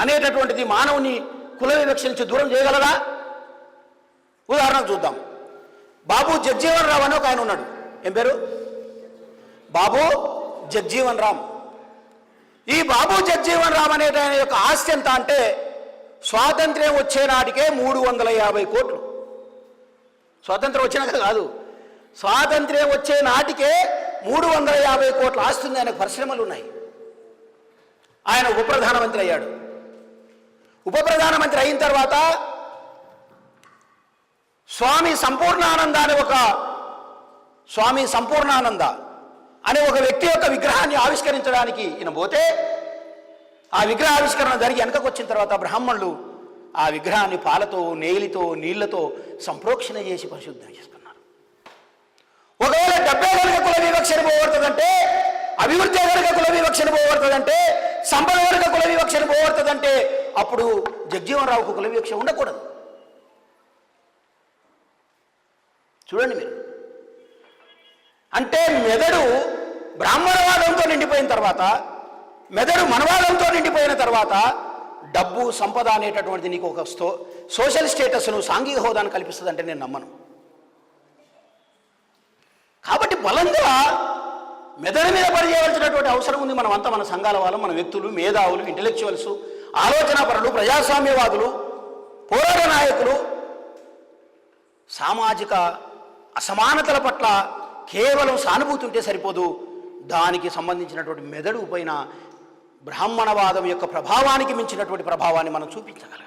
అనేటటువంటిది మానవుని కుల వివక్ష నుంచి దూరం చేయగలరా ఉదాహరణకు చూద్దాం. బాబు జగ్జీవన్ రామ్ అని ఒక ఆయన ఉన్నాడు. ఏం పేరు? బాబు జగ్జీవన్ రామ్ ఈ బాబు జగ్జీవన్ రామ్ అనే ఆయన యొక్క ఆస్తి ఎంత అంటే స్వాతంత్ర్యం వచ్చే నాటికే మూడు వందల యాభై కోట్లు. స్వాతంత్రం వచ్చినాక కాదు. స్వాతంత్ర్యం వచ్చే నాటికే మూడు వందల యాభై కోట్ల ఆస్తి ఆయనకు పరిశ్రమలు ఉన్నాయి. ఆయన ఉప ప్రధానమంత్రి అయ్యాడు. ఉప ప్రధానమంత్రి అయిన తర్వాత స్వామి సంపూర్ణానంద అనే ఒక స్వామి సంపూర్ణానంద అనే ఒక వ్యక్తి యొక్క విగ్రహాన్ని ఆవిష్కరించడానికి ఈయన పోతే ఆ విగ్రహ ఆవిష్కరణ జరిగి వెనకకొచ్చిన తర్వాత బ్రాహ్మణులు ఆ విగ్రహాన్ని పాలతో నేలితో నీళ్ళతో సంప్రోక్షణ చేసి పరిశుద్ధం చేసుకున్నారు. ఒకవేళ డెబ్బై కనుక కుల వివక్షణ పోగొడుతుందంటే అభివృద్ధి కనుక కుల వివక్షణ పోగొడుతుందంటే సంపద కనుక కుల వివక్షణ పోగొడుతుందంటే అప్పుడు జగ్జీవన్ రావుకు ఉండకూడదు. చూడండి మీరు. అంటే మెదడు బ్రాహ్మణవాదంతో నిండిపోయిన తర్వాత మెదడు మనవాదంతో నిండిపోయిన తర్వాత డబ్బు సంపద అనేటటువంటిది నీకు ఒక స్తో సోషల్ స్టేటస్ను సాంఘిక హోదాను కల్పిస్తుందంటే నేను నమ్మను. కాబట్టి బలంగా మెదడు మీద పనిచేయవలసినటువంటి అవసరం ఉంది. మనం అంతా మన సంఘాల వాళ్ళం మన వ్యక్తులు మేధావులు ఇంటలెక్చువల్స్ ఆలోచనాపరులు ప్రజాస్వామ్యవాదులు పోరాట నాయకులు సామాజిక అసమానతల పట్ల కేవలం సానుభూతి ఉంటే సరిపోదు. దానికి సంబంధించినటువంటి మెదడు పైన బ్రాహ్మణవాదం యొక్క ప్రభావానికి మించినటువంటి ప్రభావాన్ని మనం చూపించగలగాలి